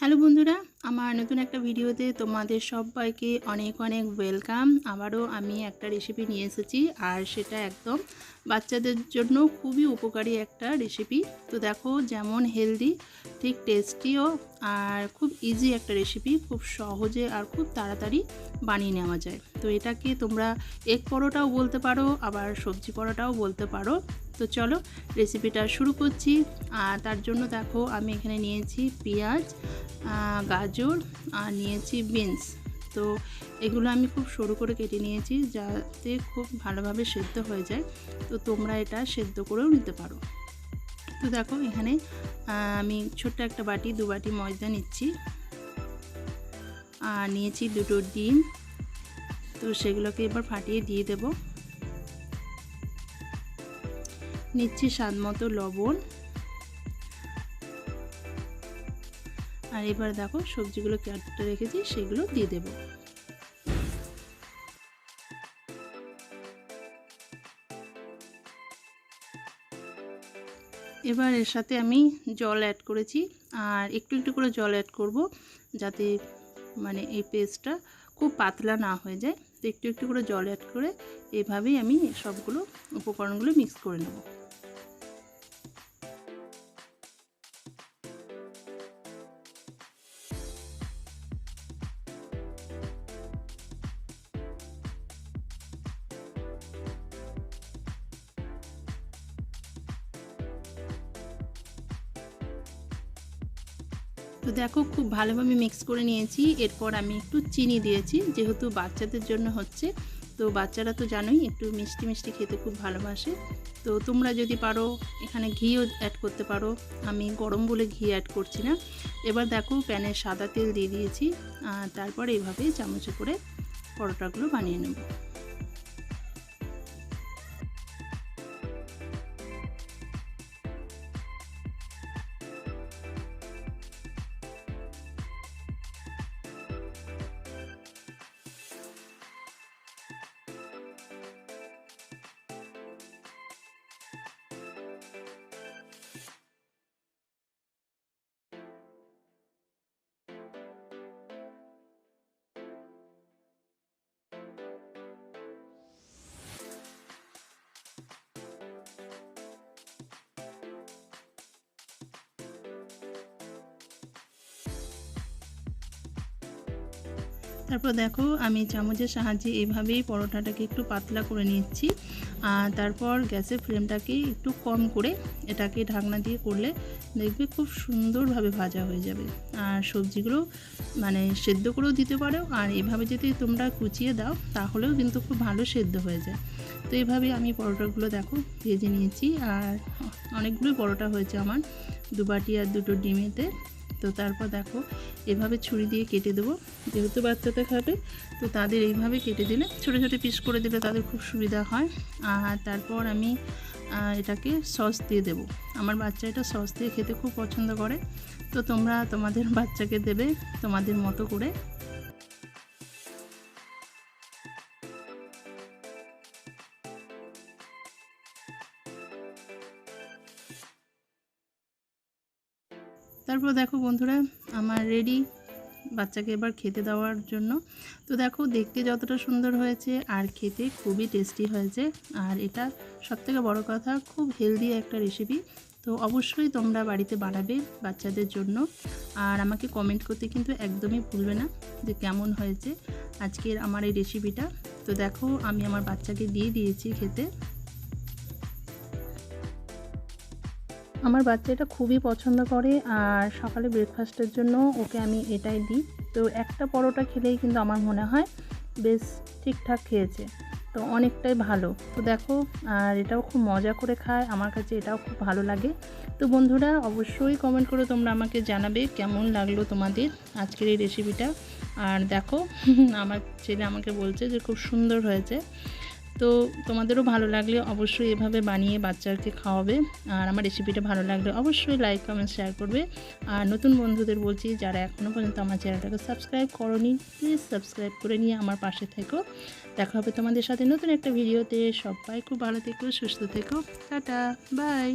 Hello বন্ধুরা আমার নতুন একটা ভিডিওতে তোমাদের সবাইকে অনেক অনেক ওয়েলকাম। আবারও আমি একটা রেসিপি নিয়ে এসেছি আর সেটা একদম বাচ্চাদের জন্য খুবই উপকারী একটা রেসিপি তো দেখো যেমন হেলদি ঠিক টেস্টিও আর খুব ইজি একটা রেসিপি খুব সহজে আর খুব তাড়াতাড়ি বানিয়ে নেওয়া যায়। তো এটাকে তোমরা এগ পরোটাও বলতে পারো, আবার সবজি পরোটাও বলতে পারো। তো চলো রেসিপিটা শুরু করছি। আর তার জন্য দেখো আমি এখানে নিয়েছি পেঁয়াজ গাজর আর নিয়েছি বিনস। তো এগুলো আমি খুব সরু করে কেটে নিয়েছি যাতে খুব ভালোভাবে সেদ্ধ হয়ে যায়। তো তোমরা এটা সেদ্ধ করেও নিতে পারো। তো দেখো এখানে আমি ছোট্ট একটা বাটি, দু বাটি ময়দা নিচ্ছি। আর নিয়েছি দুটো ডিম। তো সেগুলোকে এবার ফাটিয়ে দিয়ে দেব। নিচ্ছি স্বাদ মতো লবণ। আর এবার দেখো সবজিগুলো কেটে রেখেছি, সেগুলো দিয়ে দেব। এবার এর সাথে আমি জল অ্যাড করেছি, আর একটু একটু করে জল অ্যাড করব যাতে মানে এই পেস্টটা খুব পাতলা না হয়ে যায়। তো একটু একটু করে জল অ্যাড করে এভাবেই আমি সবগুলো উপকরণগুলো মিক্স করে নেব। তো দেখো, খুব ভালোভাবে মিক্স করে নিয়েছি। এরপর আমি একটু চিনি দিয়েছি, যেহেতু বাচ্চাদের জন্য হচ্ছে। তো বাচ্চারা তো জানোই, একটু মিষ্টি মিষ্টি খেতে খুব ভালোবাসে। তো তোমরা যদি পারো, এখানে ঘিও অ্যাড করতে পারো। আমি গরম বলে ঘি অ্যাড করছি না। এবার দেখো, প্যানে সাদা তেল দিয়ে দিয়েছি। তারপর এইভাবে চামচে করে পরোটাগুলো বানিয়ে নেব। তারপর দেখো আমি চামচের সাহায্যে এভাবেই পরোটাটাকে একটু পাতলা করে নিচ্ছি। আর তারপর গ্যাসের ফ্লেমটাকে একটু কম করে এটাকে ঢাকনা দিয়ে করলে দেখবে খুব সুন্দরভাবে ভাজা হয়ে যাবে। আর সবজিগুলো মানে সেদ্ধ করেও দিতে পারো, আর এভাবে যদি তোমরা কুচিয়ে দাও তাহলেও কিন্তু খুব ভালো সেদ্ধ হয়ে যায়। তো এইভাবে আমি পরোটাগুলো দেখো ভেজে নিয়েছি, আর অনেকগুলোই পরোটা হয়েছে আমার। দু বাটি আর দুটো ডিমেতে। তো তারপর দেখো, এভাবে ছুরি দিয়ে কেটে দেবো। যেহেতু বাচ্চাতে খাবে, তো তাদের এইভাবে কেটে দিলে ছোটো ছোটো পিস করে দিলে তাদের খুব সুবিধা হয়। আর তারপর আমি এটাকে সস দিয়ে দেবো। আমার বাচ্চা এটা সস দিয়ে খেতে খুব পছন্দ করে। তো তোমরা তোমাদের বাচ্চাকে দেবে তোমাদের মতো করে। তারপর দেখো বন্ধুরা, আমার রেডি বাচ্চাকে এবার খেতে দেওয়ার জন্য। তো দেখো, দেখতে যতটা সুন্দর হয়েছে আর খেতে খুবই টেস্টি হয়েছে। আর এটা সবথেকে বড় কথা, খুব হেলদি একটা রেসিপি তো অবশ্যই তোমরা বাড়িতে বানাবে বাচ্চাদের জন্য। আর আমাকে কমেন্ট করতে কিন্তু একদমই ভুলবে না যে কেমন হয়েছে আজকের আমার এই রেসিপিটা তো দেখো, আমি আমার বাচ্চাকে দিয়ে দিয়েছি খেতে। আমার বাচ্চা এটা খুবই পছন্দ করে আর সকালে ব্রেকফাস্টের জন্য ওকে আমি এটাই দিই। তো একটা পরোটা খেলেই কিন্তু আমার মনে হয় বেশ ঠিকঠাক খেয়েছে। তো অনেকটাই ভালো। তো দেখো, আর এটাও খুব মজা করে খায়। আমার কাছে এটাও খুব ভালো লাগে। তো বন্ধুরা, অবশ্যই কমেন্ট করে তোমরা আমাকে জানাবে কেমন লাগল তোমাদের আজকের এই রেসিপিটা আর দেখো, আমার ছেলে আমাকে বলছে যে খুব সুন্দর হয়েছে। তো তোমাদেরও ভালো লাগলে অবশ্যই এভাবে বানিয়ে বাচ্চাকে খাওয়াবে। আর আমার রেসিপিটা ভালো লাগলে অবশ্যই লাইক কমেন্ট শেয়ার করবে। আর নতুন বন্ধুদের বলছি, যারা এখনও পর্যন্ত আমার চ্যানেলটাকে সাবস্ক্রাইব করনি প্লিজ সাবস্ক্রাইব করে নিয়ে আমার পাশে থেকো। দেখা হবে তোমাদের সাথে নতুন একটা ভিডিওতে সবাই খুব ভালো থেকো, সুস্থ থেকো। Tata bye